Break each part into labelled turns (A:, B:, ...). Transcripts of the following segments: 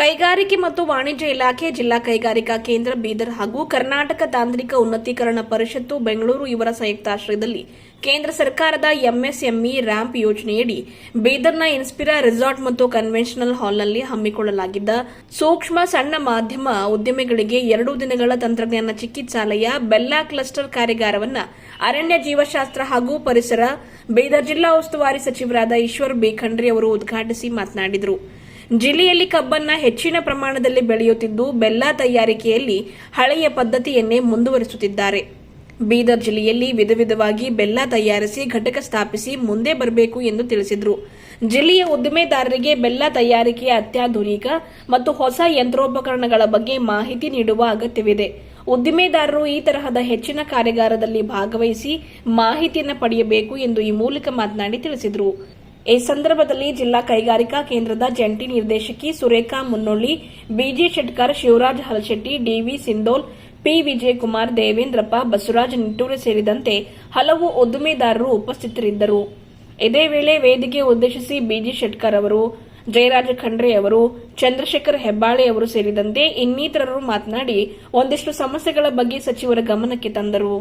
A: ಕೈಗಾರಿಕೆ ಮತ್ತು ವಾಣಿಜ್ಯ ಇಲಾಖೆ, ಜಿಲ್ಲಾ ಕೈಗಾರಿಕಾ ಕೇಂದ್ರ, ಬೀದರ್ ಹಾಗೂ ಕರ್ನಾಟಕ ತಾಂತ್ರಿಕ ಉನ್ನತೀಕರಣ ಪರಿಷತ್ತು ಬೆಂಗಳೂರು ಇವರ ಸಂಯುಕ್ತಾಶ್ರಯದಲ್ಲಿ ಕೇಂದ್ರ ಸರ್ಕಾರದ ಎಂಎಸ್ಎಂಇ ರ್ಯಾಂಪ್ ಯೋಜನೆಯಡಿ ಬೀದರ್ನ ಇನ್ಸ್ಪಿರಾ ರೆಸಾರ್ಟ್ ಮತ್ತು ಕನ್ವೆನ್ಷನಲ್ ಹಾಲ್ನಲ್ಲಿ ಹಮ್ಮಿಕೊಳ್ಳಲಾಗಿದ್ದ ಸೂಕ್ಷ್ಮ ಸಣ್ಣ ಮಾಧ್ಯಮ ಉದ್ಯಮಿಗಳಿಗೆ ಎರಡು ದಿನಗಳ ತಂತ್ರಜ್ಞಾನ ಚಿಕಿತ್ಸಾಲಯ ಬೆಲ್ಲಾ ಕ್ಲಸ್ಟರ್ ಕಾರ್ಯಾಗಾರವನ್ನು ಅರಣ್ಯ ಜೀವಶಾಸ್ತ್ರ ಹಾಗೂ ಪರಿಸರ, ಬೀದರ್ ಜಿಲ್ಲಾ ಉಸ್ತುವಾರಿ ಸಚಿವರಾದ ಈಶ್ವರ್ ಬಿ ಅವರು ಉದ್ಘಾಟಿಸಿ ಮಾತನಾಡಿದರು. ಜಿಲ್ಲೆಯಲ್ಲಿ ಕಬ್ಬನ್ನ ಹೆಚ್ಚಿನ ಪ್ರಮಾಣದಲ್ಲಿ ಬೆಳೆಯುತ್ತಿದ್ದು ಬೆಲ್ಲ ತಯಾರಿಕೆಯಲ್ಲಿ ಹಳೆಯ ಪದ್ಧತಿಯನ್ನೇ ಮುಂದುವರಿಸುತ್ತಿದ್ದಾರೆ. ಬೀದರ್ ಜಿಲ್ಲೆಯಲ್ಲಿ ವಿಧ ವಿಧವಾಗಿ ಬೆಲ್ಲ ತಯಾರಿಸಿ ಘಟಕ ಸ್ಥಾಪಿಸಿ ಮುಂದೆ ಬರಬೇಕು ಎಂದು ತಿಳಿಸಿದರು. ಜಿಲ್ಲೆಯ ಉದ್ದಿಮೆದಾರರಿಗೆ ಬೆಲ್ಲ ತಯಾರಿಕೆಯ ಅತ್ಯಾಧುನಿಕ ಮತ್ತು ಹೊಸ ಯಂತ್ರೋಪಕರಣಗಳ ಬಗ್ಗೆ ಮಾಹಿತಿ ನೀಡುವ ಅಗತ್ಯವಿದೆ. ಉದ್ದಿಮೆದಾರರು ಈ ತರಹದ ಹೆಚ್ಚಿನ ಕಾರ್ಯಾಗಾರದಲ್ಲಿ ಭಾಗವಹಿಸಿ ಮಾಹಿತಿಯನ್ನು ಪಡೆಯಬೇಕು ಎಂದು ಈ ಮೂಲಕ ಮಾತನಾಡಿ ತಿಳಿಸಿದರು. ಈ ಸಂದರ್ಭದಲ್ಲಿ ಜಿಲ್ಲಾ ಕೈಗಾರಿಕಾ ಕೇಂದ್ರದ ಜಂಟಿ ನಿರ್ದೇಶಕಿ Surekha Munnolli B G Shetkar Shivaraj Halashetti, D V Sindhol, P Vijaykumar Devendrappa, Basavaraj Nittur ಸೇರಿದಂತೆ ಹಲವು ಉದ್ದಿಮೆದಾರರು ಉಪಸ್ಥಿತರಿದ್ದರು. ಇದೇ ವೇಳೆ ವೇದಿಕೆ ಉದ್ದೇಶಿಸಿ ಬಿಜಿ ಶೆಟ್ಕರ್ ಅವರು, ಜಯರಾಜ ಖಂಡ್ರೆ ಅವರು, ಚಂದ್ರಶೇಖರ್ ಹೆಬ್ಬಾಳೆ ಅವರು ಸೇರಿದಂತೆ ಇನ್ನಿತರರು ಮಾತನಾಡಿ, ಒಂದಿಷ್ಟು ಸಮಸ್ಯೆಗಳ ಬಗ್ಗೆ ಸಚಿವರ ಗಮನಕ್ಕೆ ತಂದರು.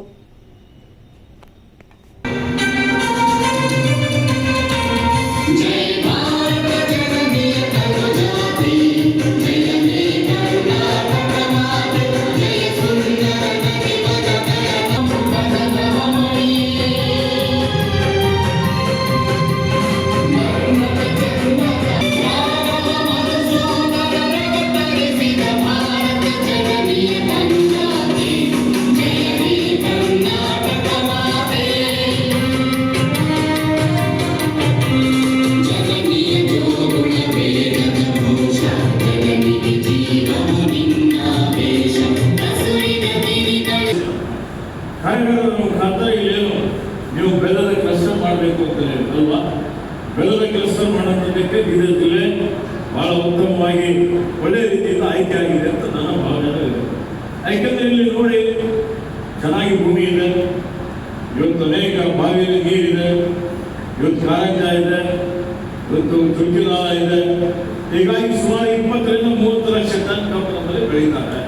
B: ಕಾರ್ಯಗಾರದ ಮುಖಾಂತರ ಇಲ್ಲೇನು? ನೀವು ಬೆಲ್ಲದ ಕೆಲಸ ಮಾಡಬೇಕು ಅಂತ ಅಲ್ವಾ? ಬೆಲ್ಲದ ಕೆಲಸ ಮಾಡೋದಕ್ಕೆ ಬೀದರ್ ಜಿಲ್ಲೆ ಬಹಳ ಉತ್ತಮವಾಗಿ ಒಳ್ಳೆಯ ರೀತಿಯಿಂದ ಆಯ್ಕೆ ಆಗಿದೆ ಅಂತ ನನ್ನ ಭಾವನೆ ಇದೆ. ಇಲ್ಲಿ ನೋಡಿ, ಚೆನ್ನಾಗಿ ಭೂಮಿ ಇದೆ, ಇವತ್ತು ಅನೇಕ ಬಾವಿಯಲ್ಲಿ ನೀರಿದೆ, ಇವತ್ತು ಕಾರಂಜ ಇದೆ, ಇವತ್ತು ಚುಂಕಿನಾಳ ಇದೆ. ಹೀಗಾಗಿ ಸುಮಾರು ಇಪ್ಪತ್ತರಿಂದ ಮೂವತ್ತು ಲಕ್ಷ ಟನ್ ಕಬ್ಬು ನಮ್ಮಲ್ಲಿ ಬೆಳೀತಾರೆ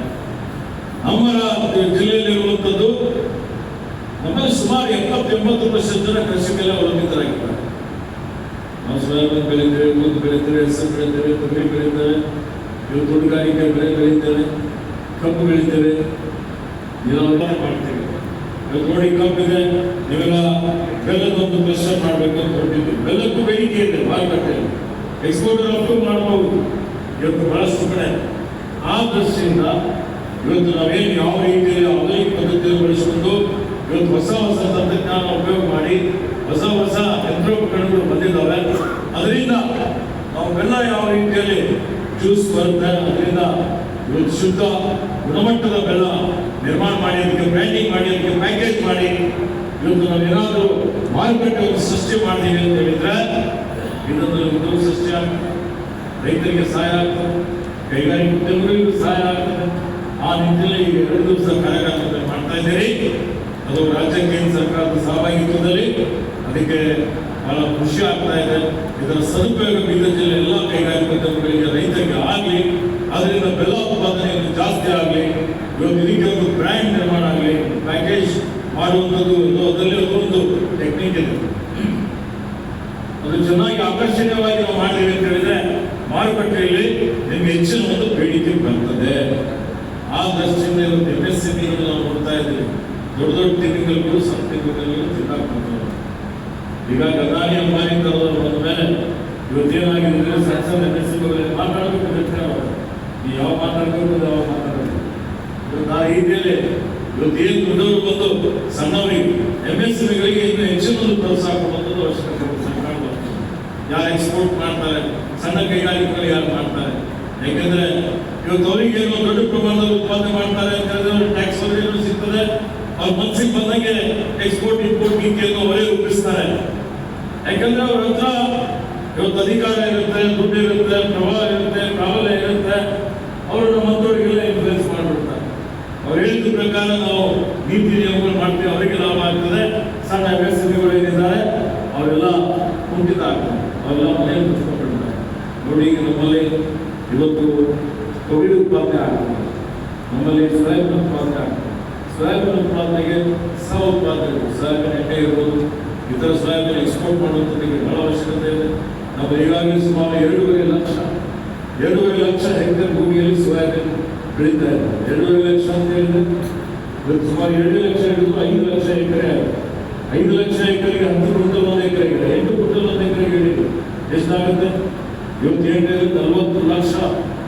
B: ನಮ್ಮ ಜಿಲ್ಲೆಯಲ್ಲಿರುವಂಥದ್ದು ನಮ್ಮಲ್ಲಿ ಸುಮಾರು ಎಪ್ಪತ್ತು ಎಂಬತ್ತು ಪರ್ಸೆಂಟ್ ಜನ ಕೃಷಿ ಮೇಲೆ ಅವಲಂಬಿತರಾಗಿದ್ದಾರೆ ನಾವು ಸೋಯಾಬೀನ್ ಬೆಳೀತೇವೆ ಉದ್ದು ಬೆಳೀತೇವೆ ಹೆಸರು ಬೆಳೀತೇವೆ ತೊಗರಿ ಬೆಳೀತೇವೆ ಇವು ತೋಟಗಾರಿಕೆ ಬೆಳೆ ಬೆಳೀತೇವೆ ಕಬ್ಬು ಬೆಳೀತೇವೆ ಇದೆಲ್ಲ ಮಾಡ್ತೇವೆ. ಇವತ್ತು ನೋಡಿ ಕಬ್ಬಿದೆ, ನೀವೆಲ್ಲ ಬೆಲ್ಲದೊಂದು ಕ್ಲಸ್ಟರ್ ಮಾಡಬೇಕು ಅಂತ ಹೊರಟಿದ್ವಿ ಬೆಲ್ಲಕ್ಕೂ ಬೇಡಿಕೆ ಇದೆ ಮಾರುಕಟ್ಟೆಯಲ್ಲಿ. ಎಕ್ಸ್ಪೋರ್ಟ್ ಅಪ್ರೂವ್ ಮಾಡಬಹುದು ಇವತ್ತು ಬಹಳಷ್ಟು ಕಡೆ. ಆ ದೃಷ್ಟಿಯಿಂದ ಇವತ್ತು ನಾವೇನು ಯಾವ ರೀತಿಯಲ್ಲಿ ಆಧುನಿಕ ಪದ್ಧತಿಯನ್ನು ಬಳಸಿಕೊಂಡು ಇವತ್ತು ಹೊಸ ಹೊಸ ತಂತ್ರಜ್ಞಾನ ಉಪಯೋಗ ಮಾಡಿ ಹೊಸ ಹೊಸ ಯಂತ್ರೋಪಕರಣಗಳು ಬಂದಿದ್ದಾವೆ. ಅದರಿಂದ ಅವೆಲ್ಲ ಯಾವ ರೀತಿಯಲ್ಲಿ ಜ್ಯೂಸ್ ಬರುತ್ತೆ, ಅದರಿಂದ ಇವತ್ತು ಶುದ್ಧ ಗುಣಮಟ್ಟದ ಬೆಲ್ಲ ನಿರ್ಮಾಣ ಮಾಡಿ ಅದಕ್ಕೆ ಬ್ರ್ಯಾಂಡಿಂಗ್ ಮಾಡಿ ಅದಕ್ಕೆ ಪ್ಯಾಕೇಜ್ ಮಾಡಿ ಇವತ್ತು ನಾವು ಏನಾದರೂ ಮಾರುಕಟ್ಟೆ ಒಂದು ಸೃಷ್ಟಿ ಮಾಡ್ತೀವಿ ಅಂತ ಹೇಳಿದ್ರೆ ಇದೊಂದು ಉದ್ಯೋಗ ಸೃಷ್ಟಿ ಆಗ್ತದೆ. ರೈತರಿಗೆ ಸಹಾಯ ಆಗ್ತದೆ. ಕೈಗಾರಿಕೆ ಉದ್ಯಮಗಳಿಗೂ ಸಹಾಯ ಆಗ್ತದೆ. ಆ ನಿಟ್ಟಿನಲ್ಲಿ ಎರಡು ದಿವಸ ಕಾರ್ಯಕ್ರಮ ಮಾಡ್ತಾ ಇದ್ದೀರಿ. ಅದು ರಾಜ್ಯ ಕೇಂದ್ರ ಸರ್ಕಾರದ ಸಹಭಾಗಿತ್ವದಲ್ಲಿ ಅದಕ್ಕೆ ಬಹಳ ಖುಷಿ ಆಗ್ತಾ ಇದೆ. ಇದರ ಸದುಪಯೋಗ ಬೀದರ್ ಜಿಲ್ಲೆ ಎಲ್ಲ ಕೈಗಾರಿಕೆ ರೈತರಿಗೆ ಆಗಲಿ, ಅದರಿಂದ ಬೆಲ್ಲ ಉತ್ಪಾದನೆಯನ್ನು ಜಾಸ್ತಿ ಆಗಲಿ, ಇವತ್ತು ಇದಕ್ಕೆ ಒಂದು ಬ್ರ್ಯಾಂಡ್ ನಿರ್ಮಾಣ ಆಗಲಿ, ಪ್ಯಾಕೇಜ್ ಮಾಡುವಂಥದ್ದು ಅದರಲ್ಲಿ ಒಂದು ಟೆಕ್ನಿಕ್ ಇದೆ. ಅದು ಚೆನ್ನಾಗಿ ಆಕರ್ಷಣೀಯವಾಗಿ ನಾವು ಮಾಡಿದ್ದೀವಿ ಅಂತ ಹೇಳಿದ್ರೆ, ಮಾರುಕಟ್ಟೆಯಲ್ಲಿ ನಿಮ್ಗೆ ಹೆಚ್ಚಿನ ಒಂದು ಬೇಡಿಕೆ ಬರ್ತದೆ. ಆ ದೃಷ್ಟಿಯಿಂದ ಇವತ್ತು ಎಂ ಎಸ್ ನಾವು ನೋಡ್ತಾ ಇದ್ದೀವಿ. ದೊಡ್ಡ ದೊಡ್ಡ ಟೆಕ್ನಿಕಲ್ಗಳು ಸಬ್ ಟೆಕ್ನಿಕಲ್ಗಳು ತಿನ್ನಾಕ್ತಾರೆ ಈಗ ಗದಾನಿ ಅಂಬಾನಿ ತರೋದು ಬಂದ ಮೇಲೆ ಇವತ್ತೇನಾಗಿದೆ ಸಣ್ಣ ಸಣ್ಣ ಎಂ ಎಸ್ ಮಾತಾಡಬೇಕು ಅವರು. ನೀವು ಯಾವ ಮಾತಾಡಬೇಕು ಯಾವ ಮಾತಾಡಬೇಕು? ಇವತ್ತು ಆ ರೀತಿಯಲ್ಲಿ ಇವತ್ತು ಏನು ದೊಡ್ಡವರು ಬಂದು ಸಣ್ಣವರಿಗೆ ಎಂ ಎಸ್ ಗಳಿಗೆ ಇನ್ನು ಹೆಚ್ಚಿನ ಪ್ರೋತ್ಸಾಹ ಕೊಡುವಂಥದ್ದು ಅವಶ್ಯಕತೆ ಇದೆ ಸರ್ಕಾರದ ಯಾರು ಎಕ್ಸ್ಪೋರ್ಟ್ ಮಾಡ್ತಾರೆ, ಸಣ್ಣ ಕೈಗಾರಿಕೆಗಳು ಯಾರು ಮಾಡ್ತಾರೆ? ಯಾಕಂದ್ರೆ ಇವತ್ತು ಅವರಿಗೆ ಏನೋ ದೊಡ್ಡ ಪ್ರಮಾಣದಲ್ಲಿ ಉತ್ಪಾದನೆ ಮಾಡ್ತಾರೆ ಅಂತ ಹೇಳಿದ್ರೆ ಟ್ಯಾಕ್ಸ್ ವರದಿಗಳು ಸಿಗ್ತದೆ. ಅವ್ರ ಮನ್ಸಿಗೆ ಬಂದಂಗೆ ಎಕ್ಸ್ಪೋರ್ಟ್ ಇಂಪೋರ್ಟ್ ನೀತಿಯನ್ನು ಅವರೇ ರೂಪಿಸ್ತಾರೆ. ಯಾಕಂದ್ರೆ ಅವ್ರ ಹತ್ರ ಇವತ್ತು ಅಧಿಕಾರ ಇರುತ್ತೆ, ದುಡ್ಡು ಇರುತ್ತೆ ಪ್ರಭಾವ ಇರುತ್ತೆ ಪ್ರಾಬಲ್ಯ ಇರುತ್ತೆ. ಅವರು ನಮ್ಮ ಮಂತ್ರಿಗಳಿಗೆಲ್ಲ ಇನ್ಫ್ಲೂಯೆನ್ಸ್ ಮಾಡಿಬಿಡ್ತಾರೆ. ಅವ್ರು ಹೇಳಿದ ಪ್ರಕಾರ ನಾವು ನೀತಿ ನಿಯಮಗಳು ಮಾಡ್ತೀವಿ, ಅವರಿಗೆ ಲಾಭ ಆಗ್ತದೆ. ಸಣ್ಣ ವ್ಯವಸ್ಥೆಗಳು ಏನಿದ್ದಾರೆ, ಅವರೆಲ್ಲ ಕುಂಠಿತ ಆಗ್ತದೆ ಅವರೆಲ್ಲ ಮನೆಯಲ್ಲಿ ಕುತ್ಕೊಂಡ್ಬಿಡ್ತಾರೆ. ನೋಡಿ ಈಗ ನಮ್ಮಲ್ಲಿ ಇವತ್ತು ಕೋವಿಡ್ ಉತ್ಪಾದನೆ ಆಗ್ತದೆ. ನಮ್ಮಲ್ಲಿ ಸ್ವಯಂ ಉತ್ಪಾದನೆ ಆಗ್ತದೆ. ಸೋಯಾಬೀನ್ ಉತ್ಪಾದನೆಗೆ ಸಹ ಉತ್ಪಾದನೆ. ಸೋಯಾಬೀನ್ ಎಣ್ಣೆ ಇರ್ಬೋದು, ಇತರ ಸೋಯಾಬೀನ್ ಎಕ್ಸ್ಪೋರ್ಟ್ ಮಾಡುವಂಥದ್ದಕ್ಕೆ ಬಹಳ ಅವಶ್ಯಕತೆ ಇದೆ. ನಾವು ಈಗಾಗಲೇ ಸುಮಾರು ಎರಡೂವರೆ ಲಕ್ಷ ಎರಡೂವರೆ ಲಕ್ಷ ಹೆಕ್ಟೇರ್ ಭೂಮಿಯಲ್ಲಿ ಸೋಯಾಬೀನ್ ಬೆಳೀತಾ ಇದೆ ಎರಡೂವರೆ ಲಕ್ಷ ಅಂತ ಹೇಳಿದ್ರೆ ಸುಮಾರು ಎರಡು ಲಕ್ಷ ಹಿಡಿದು ಐದು ಲಕ್ಷ ಎಕರೆ. ಐದು ಲಕ್ಷ ಎಕರೆಗೆ ಹತ್ತು ಕ್ವಿಂಟಲ್ ಒಂದು ಎಕರೆಗೆ ಎಂಟು ಕ್ವಿಂಟಲ್ ಒಂದು ಎಕರೆಗೆ ಹಿಡಿದು ಎಷ್ಟಾಗುತ್ತೆ? ಇವತ್ತು ಎಂಟರಿಂದ ನಲವತ್ತು ಲಕ್ಷ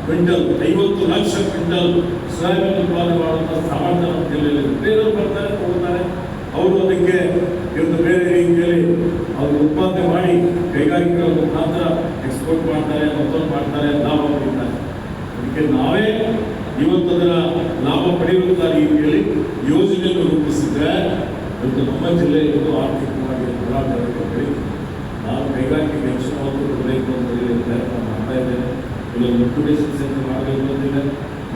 B: ಕ್ವಿಂಟಲ್ ಐವತ್ತು ಲಕ್ಷ ಕ್ವಿಂಟಲ್ ಸೋಯಾಬೀನ್ ಉತ್ಪಾದನೆ ಮಾಡುವಂಥ ಸಾಮರ್ಥ್ಯ ನಮ್ಮ ಜಿಲ್ಲೆಯಲ್ಲಿ. ಬೇರೆಯವರು ಬರ್ತಾರೆ ಹೋಗ್ತಾರೆ ಅವರು ಅದಕ್ಕೆ ಇವತ್ತು ಬೇರೆ ರೀತಿಯಲ್ಲಿ ಅವರು ಉತ್ಪಾದನೆ ಮಾಡಿ ಕೈಗಾರಿಕೆಗಳ ಮುಖಾಂತರ ಎಕ್ಸ್ಪೋರ್ಟ್ ಮಾಡ್ತಾರೆ ಮತ್ತೊಂದು ಮಾಡ್ತಾರೆ ಲಾಭ ಪಡೀತಾರೆ ಅದಕ್ಕೆ ನಾವೇ ಇವತ್ತು ಅದರ ಲಾಭ ಪಡೆಯುವಂಥ ರೀತಿಯಲ್ಲಿ ಯೋಜನೆಯನ್ನು ರೂಪಿಸಿದ್ರೆ ಇವತ್ತು ನಮ್ಮ ಜಿಲ್ಲೆ ಇವತ್ತು ಆರ್ಥಿಕವಾಗಿ ನಾವು ನಾನು ಕೈಗಾರಿಕೆಗೆ ಹೆಚ್ಚು ಹೇಳಿ ಪ್ರಯತ್ನ ಮಾಡ್ತಾ ಇದ್ದೇನೆ. ಇಲ್ಲೊಂದು ಲಿಕ್ವಿಡೇಷನ್ ಸೆಂಟರ್ ಅಂತಿದೆ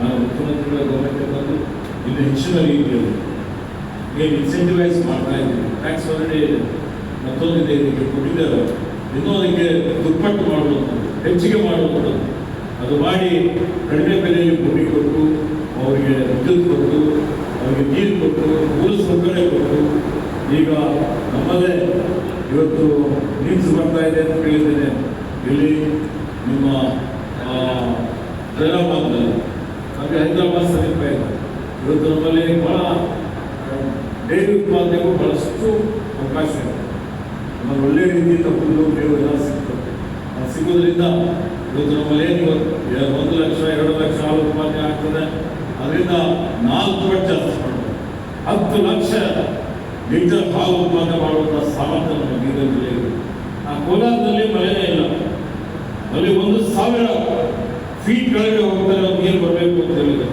B: ನಾನು ಮುಖ್ಯಮಂತ್ರಿಗಳ ಗೌರ್ಮೆಂಟ್ ಬಂದು ಇಲ್ಲಿ ಹೆಚ್ಚಿನ ರೀತಿಯಲ್ಲಿ ಏನು ಇನ್ಸೆಂಟಿವೈಸ್ ಮಾಡ್ತಾ ಇದ್ದೀನಿ. ಟ್ಯಾಕ್ಸ್ ಆಲ್ರೆಡಿ ಮತ್ತೊಂದಿದೆ ಇದಕ್ಕೆ ಕೊಟ್ಟಿದ್ದಾರೆ. ಇನ್ನೂ ಅದಕ್ಕೆ ದುಪ್ಪಟ್ಟು ಮಾಡುವಂಥದ್ದು, ಹೆಚ್ಚಿಗೆ ಮಾಡುವಂಥದ್ದು. ಅದು ಮಾಡಿ ಕಡಿಮೆ ಬೆಲೆಯಲ್ಲಿ ಭೂಮಿ ಕೊಟ್ಟು, ಅವರಿಗೆ ವಿದ್ಯುತ್ ಕೊಟ್ಟು, ಅವರಿಗೆ ನೀರು ಕೊಟ್ಟು ಮೂಲ ಸೌಕರ್ಯ ಕೊಟ್ಟು, ಈಗ ನಮ್ಮದೇ ಇವತ್ತು ನೀಡ್ಸ್ ಬರ್ತಾ ಇದೆ ಅಂತ ಕೇಳಿದ್ದೇನೆ ಇಲ್ಲಿ ನಿಮ್ಮ ಆ, ಹೈದರಾಬಾದ್ನಲ್ಲಿ ನಮಗೆ ಹೈದರಾಬಾದ್ ಸಮೀಪ ಇದೆ. ಇವತ್ತು ನಮ್ಮಲ್ಲಿ ಬಹಳ ಡೈರಿ ಉತ್ಪಾದನೆಗೂ ಭಾಳಷ್ಟು ಅವಕಾಶ ಇದೆ. ನಮ್ಮಲ್ಲಿ ಒಳ್ಳೆಯ ರೀತಿಯಿಂದ ಹುಲ್ಲು ಮೇವು ಎಲ್ಲ ಸಿಗ್ತದೆ. ಸಿಗೋದ್ರಿಂದ ಇವತ್ತು ನಮ್ಮಲ್ಲಿ ಏನು ಒಂದು ಲಕ್ಷ ಎರಡು ಲಕ್ಷ ಹಾಲು ಉತ್ಪಾದನೆ ಆಗ್ತದೆ. ಅದರಿಂದ ನಾಲ್ಕು ಪಟ್ಟು ಹತ್ತು ಲಕ್ಷ ಲೀಟರ್ ಹಾಲು ಉತ್ಪಾದನೆ ಮಾಡುವಂಥ ಸಾಮರ್ಥ್ಯ ನಮ್ಮ ಬೀದರ್ ಜಿಲ್ಲೆಯಲ್ಲಿ ಆ ಕೋಲಾರದಲ್ಲಿ ಮಳೆನೇ ಇಲ್ಲ. ಅಲ್ಲಿ ಒಂದು ಸಾವಿರ ಫೀಟ್ ಕೆಳಗೆ ಹೋಗ್ತಾರೆ, ಅವ್ರು ನೀರು ಬರಬೇಕು ಅಂತ ಹೇಳಿದ್ರೆ.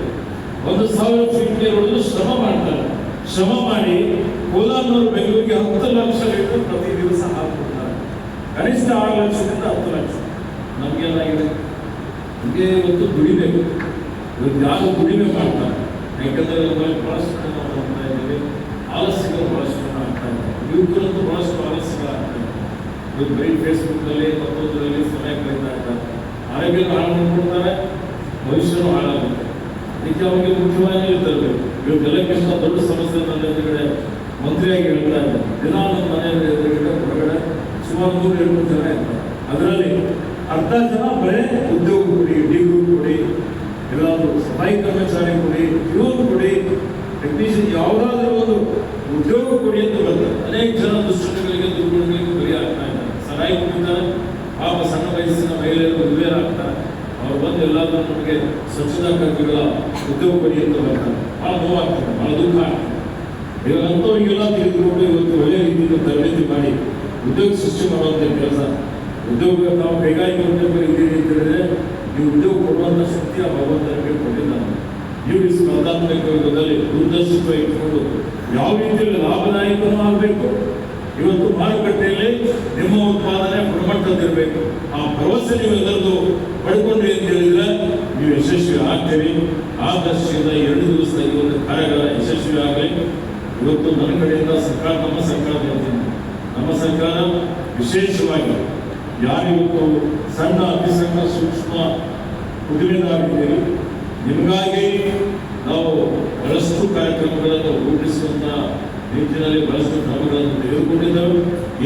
B: ಒಂದು ಸಾವಿರ ಫೀಟ್ ನೀರು ಹೊಡೆದು ಶ್ರಮ ಮಾಡ್ತಾರೆ. ಶ್ರಮ ಮಾಡಿ ಕೋಲಾರನವರು ಬೆಂಗಳೂರಿಗೆ ಹತ್ತು ಲಕ್ಷ ಲೀಟರ್ ಪ್ರತಿ ದಿವಸ ಹಾಕ್ಕೊಡ್ತಾರೆ ಕನಿಷ್ಠ ಆರು ಲಕ್ಷದಿಂದ ಹತ್ತು ಲಕ್ಷ. ನಮಗೇನಾಗಿದೆ ನಮಗೆ ಇವತ್ತು ದುಡಿಬೇಕು. ಇವತ್ತು ಯಾರು ದುಡಿಮೆ ಮಾಡ್ತಾರೆ? ಯಾಕಂದರೆ ನಮ್ಮಲ್ಲಿ ಆಲಸ್ಯಗಳು ಜನ ಆಗ್ತಾ ಇದ್ದಾರೆ. ಯುವಕರಂತೂ ಬಹಳಷ್ಟು ಆಲಸ್ಯಗಳಾಗ್ತಾ ಇದ್ದಾರೆ ಇವತ್ತು ಬರೀ ಫೇಸ್ಬುಕ್ನಲ್ಲಿ ಮತ್ತೊಂದರಲ್ಲಿ ಸಮಯ ಕಳೀತಾ ಇದ್ದಾರೆ. ಆರೋಗ್ಯ ಹಾಳು ಮಾಡ್ಕೊಡ್ತಾರೆ ಭವಿಷ್ಯನೂ ಹಾಳಾಗುತ್ತೆ. ಅದಕ್ಕೆ ಅವರಿಗೆ ಮುಖ್ಯವಾಗಿ ತರಬೇಕು. ಇವಕ್ಕೆಲ್ಲಕ್ಕಿಂತ ದೊಡ್ಡ ಸಮಸ್ಯೆ ನನ್ನ ಎದುರುಗಡೆ ಮಂತ್ರಿಯಾಗಿ ಹೇಳ್ತಾ ಇದ್ದಾರೆ. ದಿನ ನಮ್ಮ ಮನೆಯಲ್ಲಿ ಎದುರುಗಡೆ, ಹೊರಗಡೆ ಸುಮಾರು ನೂರು ಎರಡು ಜನ ಇರ್ತಾರೆ ಅದರಲ್ಲಿ ಅರ್ಧ ಜನ ಬರೇ ಉದ್ಯೋಗ ಕೊಡಿ, ಡಿ ಗ್ರೂಪ್ ಕೊಡಿ, ಎಲ್ಲಾದರೂ ಸಫಾಯಿ ಕರ್ಮಚಾರಿ ಕೊಡಿ, ಇವರು ಕೊಡಿ ಟೆಕ್ನಿಷಿಯನ್ ಯಾವುದಾದ್ರೂ ಒಂದು ಉದ್ಯೋಗ ಕೊಡಿ ಅಂತ ಬರ್ತಾರೆ ಅನೇಕ ಜನ ದುಶ್ಚಟಗಳಿಗೆ ದುರ್ಗುಣಗಳಿಗೆ ಬಲಿ ಆಗ್ತಾ ಇದ್ದಾರೆ ಸರಾಯಿ ಕೊಟ್ಟಿದ್ದಾರೆ ಸಣ್ಣ ವಯಸ್ಸಿನ ಮಹಿಳೆಯರು ಮದುವೆಯರಾಗ್ತಾರೆ ಅವ್ರು ಬಂದು ಎಲ್ಲರೂ ನಮಗೆ ಸ್ವಚ್ಛತಾ ಕರ್ಮಿಗಳ ಉದ್ಯೋಗ ಕೊಡಿ ಅಂತ ಬರ್ತಾರೆ ಭಾಳ ನೋವಾಗ್ತದೆ ಭಾಳ ದುಃಖ ಆಗ್ತದೆ. ಇವಾಗ ತಿಳಿದುಕೊಂಡು ಇವತ್ತು ಒಳ್ಳೆಯ ರೀತಿಯಿಂದ ತರಬೇತಿ ಮಾಡಿ ಉದ್ಯೋಗ ಸೃಷ್ಟಿ ಮಾಡುವಂಥ ಕೆಲಸ. ಉದ್ಯೋಗ ನಾವು ಕೈಗಾರಿಕೆ ಉದ್ಯೋಗ ಇದ್ದೀರಿ ಹೇಳಿದ್ರೆ ನೀವು ಉದ್ಯೋಗ ಕೊಡುವಂಥ ಶಕ್ತಿ ಆ ಭಗವಂತನಿಗೆ ಕೊಟ್ಟಿದ್ದಾನೆ ನೀವು ಸ್ಪರ್ಧಾತ್ಮಕ ಯುಗದಲ್ಲಿ ದೂರದರ್ಶಕ ಇಟ್ಕೊಂಡು ಯಾವ ರೀತಿಯಲ್ಲಿ ಲಾಭದಾಯಕನೂ ಆಗಬೇಕು ಇವತ್ತು ಮಾರುಕಟ್ಟೆಯಲ್ಲಿ ನಿಮ್ಮ ಉತ್ಪಾದನೆ ಗುಣಮಟ್ಟದಿರಬೇಕು ಆ ಭರವಸೆ ನೀವು ಎಲ್ಲರದು ಪಡ್ಕೊಂಡ್ರಿ ಅಂತ ಹೇಳಿದ್ರೆ ನೀವು ಯಶಸ್ವಿ ಆಗ್ತೀರಿ. ಆ ದರ್ಶನದ ಎರಡು ದಿವಸದ ಈ ಒಂದು ಕಾರ್ಯಗಳ ಯಶಸ್ವಿ ಆಗಲಿ. ಇವತ್ತು ನನ್ನ ಕಡೆಯಿಂದ ಸರ್ಕಾರ, ನಮ್ಮ ಸರ್ಕಾರ ಹೇಳ್ತೀನಿ ನಮ್ಮ ಸರ್ಕಾರ ವಿಶೇಷವಾಗಿ ಯಾರಿವತ್ತು ಸಣ್ಣ ಅತಿ ಸಣ್ಣ ಸೂಕ್ಷ್ಮ ಉದ್ದಿಮೆದಾರರಿದ್ದೀರಿ ನಿಮಗಾಗಿ ನಾವು ಬಹಳಷ್ಟು ಕಾರ್ಯಕ್ರಮಗಳನ್ನು ರೂಪಿಸುವಂತ ನಿಟ್ಟಿನಲ್ಲಿ ಬಹಳಷ್ಟು ಕ್ರಮಗಳನ್ನು ತೆಗೆದುಕೊಂಡಿದ್ದೆವು